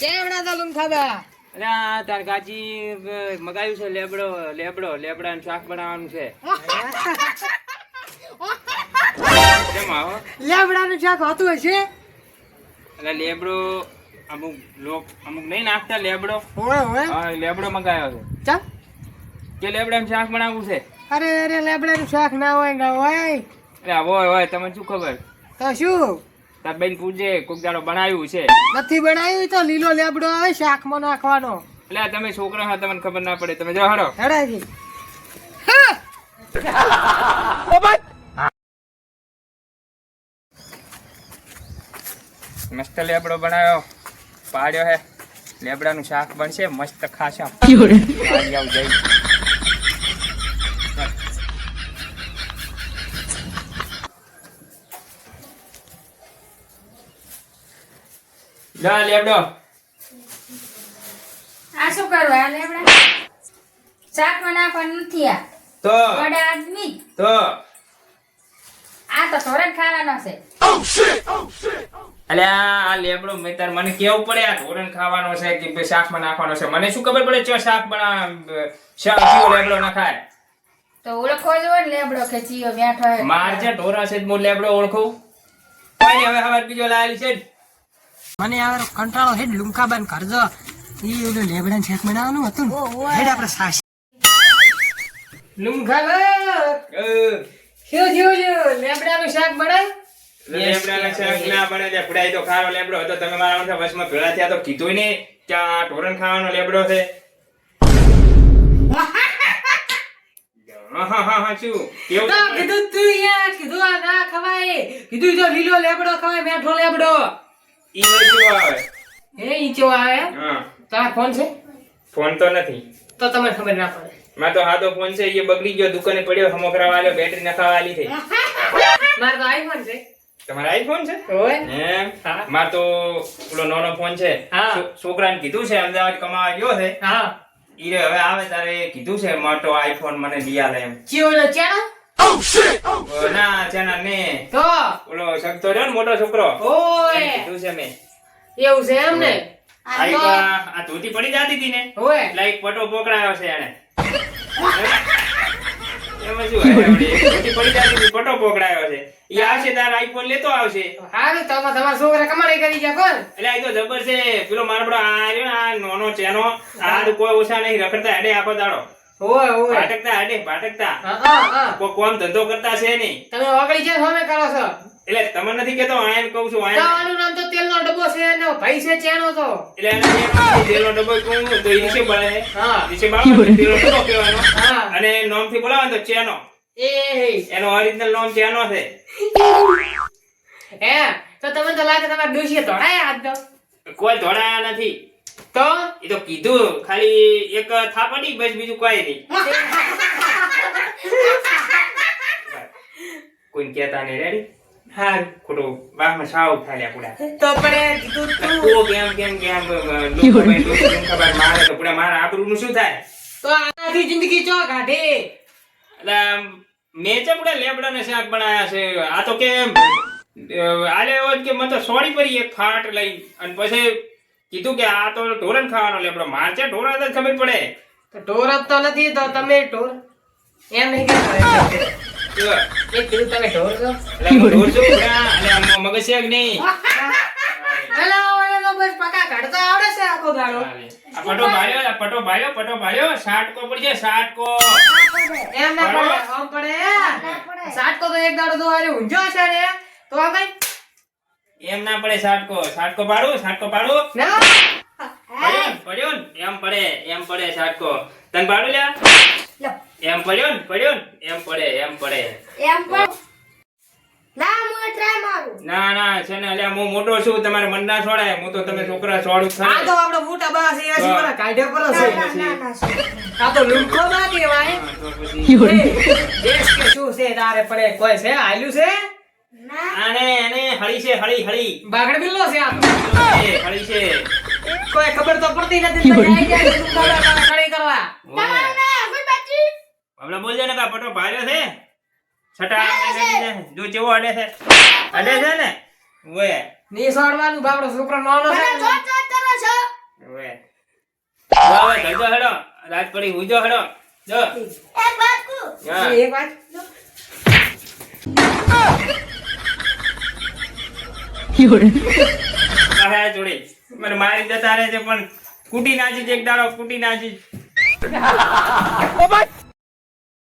કેવડા તો ખાધા? અરે આ તાર કાચી મગાવ્યું છે લેબડો લેબડો લેબડાનું શાક બનાવવાનું છે. કેમ આવો? લેબડાનું શાક હોતું હશે એટલે લેબડો અમુક લોક અમુક નહીં નાખતા લેબડો. હોય હોય. લેબડો મગાવ્યો છે. ચાલ. કે લેબડાનું શાક બનાવવું છે? અરે અરે લેબડાનું શાક ના હોય ના હોય. એટલે હોય હોય તમને શું ખબર? તો શું? તાર બેન પૂછે કોક દાડો બનાવ્યું છે. નથી બનાવ્યું તો લીલો લેબડો આવે શાકમાં નાખવાનો. એટલે તમે છોકરા હા તમને ખબર ના પડે. તમે જો હડો હડાજી. મસ્ત લેબડો બનાવ્યો. પાડ્યો હે. લેબડાનું શાક બનશે મસ્ત ખાશા. જઈ લા લેબડો આ શું કરવા આ લેબડા શાકમાં નાખવાનું નથી આ. તો. વડા આદમી. તો. આ તો ધોરણ ખાવાનો છે. અલે આ લેબડો મેં તાર મને કેવું પડે આ ધોરણ ખાવાનો છે કે શાકમાં નાખવાનો છે? મને શું ખબર પડે ચો શાક બના શાક કયો લેબડો નખાય? તો ઓળખો જ હોય ને લેબડો કે ચીયો બેઠો માર જે ઢોરા છે હું લેબડો ઓળખું. કોઈ હવે હવે બીજો લાયેલી છે. મને આવે કંટાળો હેડ લુંકાબાન કરજો. ઈ ઓલું લેબડાનું શાક બનાવવાનું હતું ને. હેડ આપણે સાસ. લુંખાબા અ, શું થયું છે? લેબડાનું શાક બનાવ લેબડાના શાક ના બને લે, ફડાઈ તો ખારો લેબડો હતો. તમે મારા માથે વચમાં ભેળા થયા તો કીધું ને કે આ ઢોરણ ખાવાનો લેબડો છે. તો કીધું તું યાર કીધું આ ના ખવાય. કીધું જો લીલો લેબડો ખવાય મેઠો લેબડો. ઈ વસ્તુ આવે. હે ઈ ચો આવે? હા. તારા ફોન છે? ફોન તો નથી. તો તમને ખબર ના પડે. માં તો હાદો ફોન છે એ બગડી ગયો દુકાને પડ્યો હમોકરા વાળો બેટરી નખાવાલી થઈ. મારે તો આઈફોન છે. તમારા આઈફોન છે. માર તો પેલો નાનો ફોન છે. હા. છોકરાને કીધું છે અમદાવાદ કમાવા ગયો છે. હા. ઈ હવે આવે તારે કીધું છે મોટો આઈફોન મને લઈ આલે એમ. ચિયો નો ચેનો ઓ, ના છે ના ને તો ઓલો શકતો રહ્યો ને મોટો છોકરો ઓય કીધું છે મેં એવું છે એમ ને આ ધોતી પડી જાતી હતી ને હોય એટલે એક પટો પકડાયો છે એને એમાં શું હોય? વળી એક ધોતી પડી જતી હતી, પટો પકડાયો છે ઈ આવશે તાર આઈફોન લેતો આવશે હારું તો તમારા છોકરા કમાણી કરી ગયા કોણ એટલે આ તો જબર છે. પેલો મારો બડો આ રહ્યો ને આ નાનો ચેનો. આ તો કોઈ ઓછા નહીં રખડતા હેડે આપો દાડો. હોય હોય. ભાટકતા હેડે ભાટકતા હા હા હા. કોમ ધંધો કરતા છે નહીં. તમે ઓગળી છે સામે કરો છો. એટલે તમને નથી કેતો આયન કહું છું આયન નામ તો તેલનો ડબ્બો છે અને ભાઈ છે ચેનો તો. એટલે એને જે નામ છે, તેલનો ડબ્બો કહું તો એ નીચે બળે હા. નીચે બાળો તેલનો ડબ્બો કહેવાનો. હા. અને નામથી બોલાવે તો ચેનો એ એનો ઓરિજિનલ નામ ચેનો છે. હે તો તમે તો લાગે તમારા ડોશીએ ધોળાયા હાથ તો. કોઈ ધોળાયા નથી. તો એ તો કીધું. ખાલી એક થાપડી બસ બીજું કોઈ નહીં. કોઈ કહેતા નહીં રેડી હા ખોટું વાહમાં સાવ ખાલ્યા પૂડા. તો પણ કીધું તું. કેમ કેમ કેમ લોકો મારે તો પૂરા મારા આબરૂનું શું થાય? તો આનાથી જિંદગી ચો કાઢે? એટલે મેં ચપડા લેબડાને શાક બનાયા છે. આ તો કેમ? આલે કે મને તો સોડી પડી એક ફાટ લઈ અને પછી કીધું કે આ તો ઢોરણ ખાવાનો લેબડો માર છે ઢોરા તો ખબર પડે. તો ઢોર તો નથી તો તમે ઢોર એમ નહીં કે જો, કીધું તમે ઢોર છો? એટલે ઢોર છો. અને મગજ છે કે નહીં? હેલો બસ પકા કાઢતા આવડે છે આખો દાડો આ પટો ભાયો આ પટો ભાયો પટો ભાયો. સાટકો પડશે સાટકો. એમ ના પડે આમ પડે. સાટકો તો એક દાડો તો આરે ઊંઝો છે રે. તો આ કઈ એમ ના પડે સાટકો. સાટકો પાડું સાટકો પાડું. ના. પડ્યો ને, એમ પડે એમ પડે સાટકો. તને પાડું લ્યા? એમ પડ્યો ને પડ્યો ને? એમ પડે એમ પડે. એમ ના હું ટ્રાય મારું. ના ના છે ને અલ્યા હું મોટો છું તમારે મન ના છોડાય. હું તો તમે છોકરા છોડું જ આ તો આપણો મોટા બા છે એસી વાળા કાઢ્યા પર છે. ના ના ના આ તો લુંખો ના કહેવાય. હા, તો પછી એ, શું છે તારે પડે કોઈ છે હાલ્યું છે? ના આને હળી છે હળી હળી. બાગડ બિલ્લો છે આ હળી છે કોઈ ખબર તો પડતી નથી તો જાય જાય ખડી કરવા. તમારું ના ગુડબાજી હમણાં બોલજો ને કા પટો ભાર્યો છે. છટા જો ચેવો અડે છે. અડે છે ને? ઓએ ની સોડવાનું બાપડો છોકરો નાનો છે. જો જો કરો છો. ઓએ બાવે ધજો હેડો રાત પડી હુજો હેડો. જો. એક વાત કુ એક વાત. આ જોડે મને મારી જતા છે પણ કુટી નાજી એક દાડો કુટી નાજી